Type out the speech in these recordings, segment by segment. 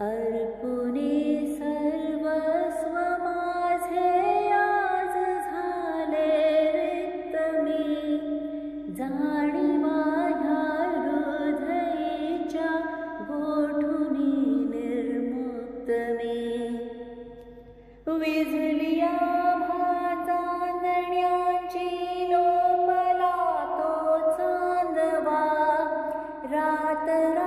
अर्पुने सर्वस्व माझे आज झाले रिक्त मी. जाणीवा ह्या हृदयीच्या गोठुनी निर्मुक्त मी. विझलिया चांदण्याची लोपला तो चांदवा. रात्र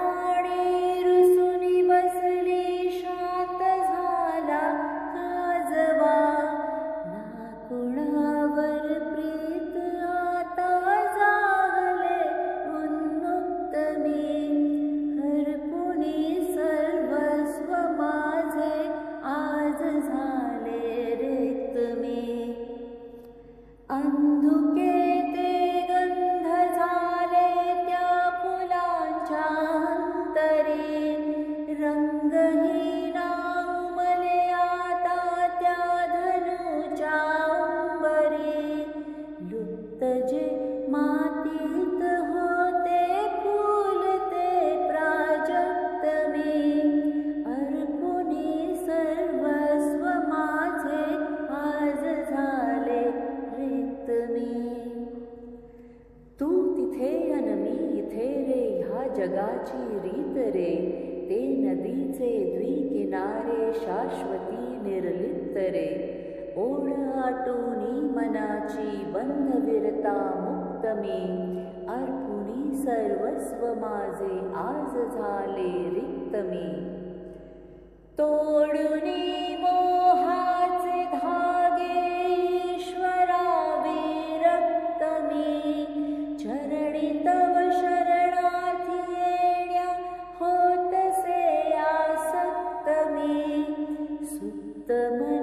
जगाची रीत रे. ते नदीचे द्विकिनारे शाश्वती निर्लिप्त रे. ओढ आटोनी मनाची बंधविरता मुक्त मी. अर्पुणी सर्वस्व माझे आज झाले रिक्त मी. the moon.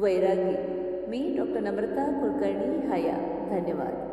Vairagi me doctor नम्रता कुलकर्णी हया धन्यवाद